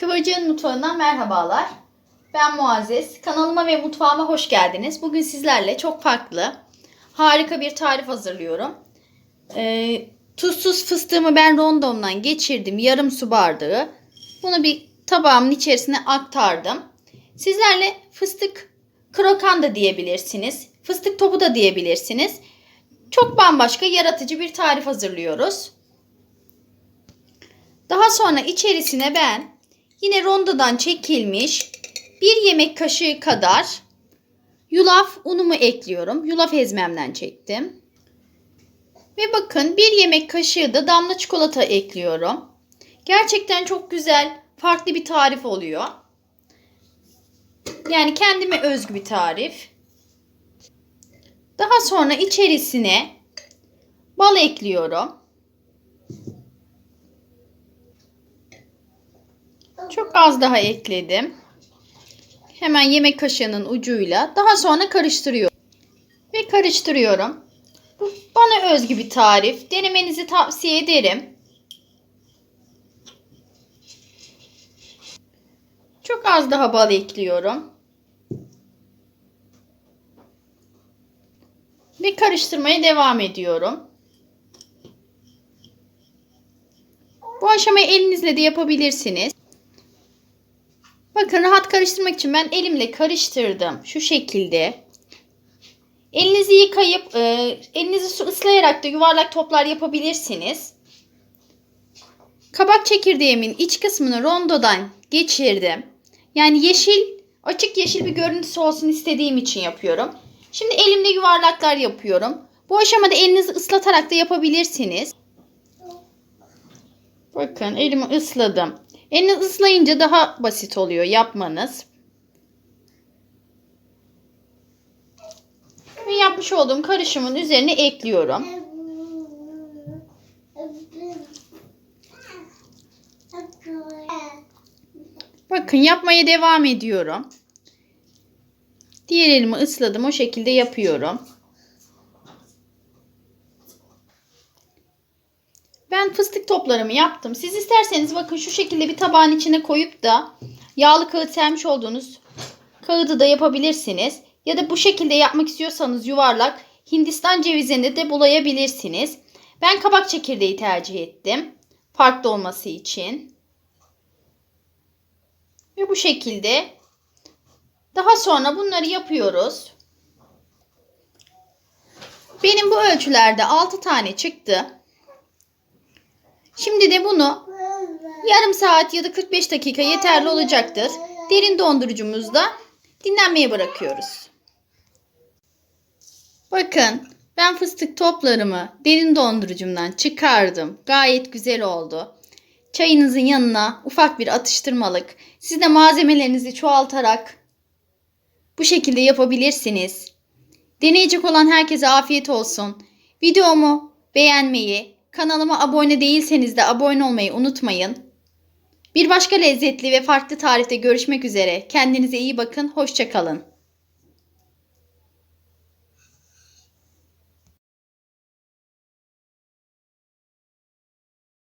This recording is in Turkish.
Kıvırcığın mutfağından merhabalar. Ben Muazzez. Kanalıma ve mutfağıma hoş geldiniz. Bugün sizlerle çok farklı, harika bir tarif hazırlıyorum. Ee, tuzsuz fıstığımı ben rondomdan geçirdim. Yarım su bardağı. Bunu bir tabağımın içerisine aktardım. Sizlerle fıstık krokan da diyebilirsiniz. Fıstık topu da diyebilirsiniz. Çok bambaşka, yaratıcı bir tarif hazırlıyoruz. Daha sonra içerisine ben yine rondodan çekilmiş bir yemek kaşığı kadar yulaf unumu ekliyorum. Yulaf ezmemden çektim. Ve bakın bir yemek kaşığı da damla çikolata ekliyorum. Gerçekten çok güzel, farklı bir tarif oluyor. Yani kendime özgü bir tarif. Daha sonra içerisine bal ekliyorum. Çok az daha ekledim. Hemen yemek kaşığının ucuyla daha sonra karıştırıyorum. Ve karıştırıyorum. Bu bana özgü bir tarif. Denemenizi tavsiye ederim. Çok az daha bal ekliyorum. Ve karıştırmaya devam ediyorum. Bu aşamayı elinizle de yapabilirsiniz. Karıştırmak için ben elimle karıştırdım. Şu şekilde. Elinizi yıkayıp e, elinizi su ıslayarak da yuvarlak toplar yapabilirsiniz. Kabak çekirdeğimin iç kısmını rondodan geçirdim. Yani yeşil, açık yeşil bir görüntüsü olsun istediğim için yapıyorum. Şimdi elimle yuvarlaklar yapıyorum. Bu aşamada elinizi ıslatarak da yapabilirsiniz. Bakın elimi ısladım. Elini ıslayınca daha basit oluyor yapmanız. Ve yapmış olduğum karışımın üzerine ekliyorum. Bakın yapmaya devam ediyorum. Diğer elimi ısladım. O şekilde yapıyorum. Ben fıstık toplarımı yaptım. Siz isterseniz bakın şu şekilde bir tabağın içine koyup da yağlı kağıt sermiş olduğunuz kağıdı da yapabilirsiniz. Ya da bu şekilde yapmak istiyorsanız yuvarlak Hindistan cevizini de bulayabilirsiniz. Ben kabak çekirdeği tercih ettim. Farklı olması için. Ve bu şekilde daha sonra bunları yapıyoruz. Benim bu ölçülerde 6 tane çıktı. Şimdi de bunu yarım saat ya da 45 dakika yeterli olacaktır. Derin dondurucumuzda dinlenmeye bırakıyoruz. Bakın ben fıstık toplarımı derin dondurucumdan çıkardım. Gayet güzel oldu. Çayınızın yanına ufak bir atıştırmalık. Siz de malzemelerinizi çoğaltarak bu şekilde yapabilirsiniz. Deneyecek olan herkese afiyet olsun. Videomu beğenmeyi, kanalıma abone değilseniz de abone olmayı unutmayın. Bir başka lezzetli ve farklı tarifte görüşmek üzere. Kendinize iyi bakın. Hoşçakalın.